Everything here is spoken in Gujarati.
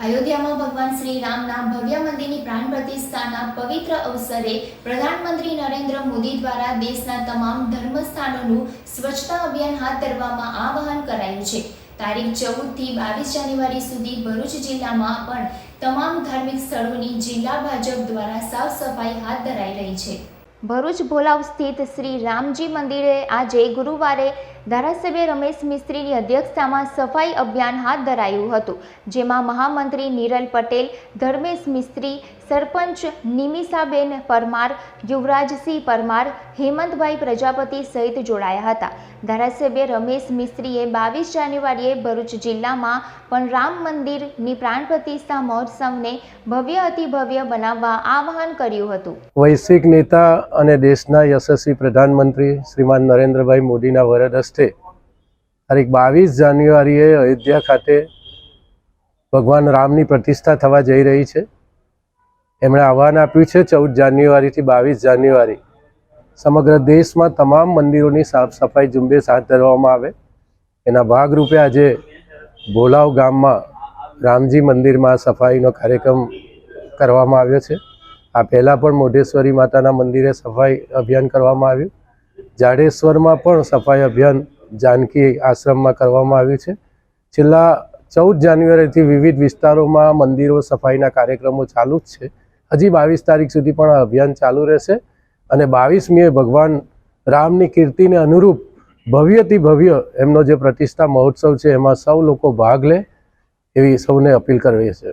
અયોધ્યામાં ભગવાન શ્રી રામના ભવ્ય મંદિરની પ્રાણ પ્રતિષ્ઠાના પવિત્ર અવસરે પ્રધાનમંત્રી નરેન્દ્ર મોદી દ્વારા દેશના તમામ ધર્મસ્થાનોનું સ્વચ્છતા અભિયાન હાથ ધરવામાં આહવાન કરાયું છે. તારીખ ચૌદથી બાવીસ જાન્યુઆરી સુધી ભરૂચ જિલ્લામાં પણ તમામ ધાર્મિક સ્થળોની જિલ્લા ભાજપ દ્વારા સાફ સફાઈ હાથ ધરાઈ રહી છે. ભરૂચ ભોલાવ સ્થિત શ્રી રામજી મંદિરે આજે ગુરુવારે ધારાસભ્ય રમેશ મિસ્ત્રીની અધ્યક્ષતામાં સફાઈ અભિયાન હાથ ધરાયું હતું, જેમાં મહામંત્રી નિરલ પટેલ, ધર્મેશ મિસ્ત્રી, સરપંચ નિમિષાબેન પરમાર, યુવરાજસિંહ પરમાર, હેમંતભાઈ પ્રજાપતિ સહિત જોડાયા હતા. ધારાસભ્ય રમેશ મિસ્ત્રીએ બાવીસ જાન્યુઆરીએ ભરૂચ જિલ્લામાં પણ રામ મંદિરની પ્રાણ પ્રતિષ્ઠા મહોત્સવને ભવ્ય અતિભવ્ય બનાવવા આહવાન કર્યું હતું. વૈશ્વિક નેતા અને દેશના યશસ્વી પ્રધાનમંત્રી શ્રીમાન નરેન્દ્રભાઈ મોદીના વરદ હસ્તે તારીખ બાવીસ જાન્યુઆરીએ અયોધ્યા ખાતે ભગવાન રામની પ્રતિષ્ઠા થવા જઈ રહી છે. એમણે આહવાન આપ્યું છે ચૌદ જાન્યુઆરીથી બાવીસ જાન્યુઆરી સમગ્ર દેશમાં તમામ મંદિરોની સાફ સફાઈ ઝુંબેશ હાથ ધરવામાં આવે. એના ભાગરૂપે આજે ભોલાવ ગામમાં રામજી મંદિરમાં સફાઈનો કાર્યક્રમ કરવામાં આવ્યો છે. આ પહેલાં પણ મોઢેશ્વરી માતાના મંદિરે સફાઈ અભિયાન કરવામાં આવ્યું. જાડેશ્વરમાં પણ સફાઈ અભિયાન જાનકી આશ્રમમાં કરવામાં આવ્યું છે. છેલ્લા ચૌદ જાન્યુઆરીથી વિવિધ વિસ્તારોમાં મંદિરો સફાઈના કાર્યક્રમો ચાલુ જ છે. હજી બાવીસ તારીખ સુધી પણ આ અભિયાન ચાલુ રહેશે અને બાવીસમીએ ભગવાન રામની કીર્તિને અનુરૂપ ભવ્યથી ભવ્ય એમનો જે પ્રતિષ્ઠા મહોત્સવ છે, એમાં સૌ લોકો ભાગ લે એવી સૌને અપીલ કરવી છે.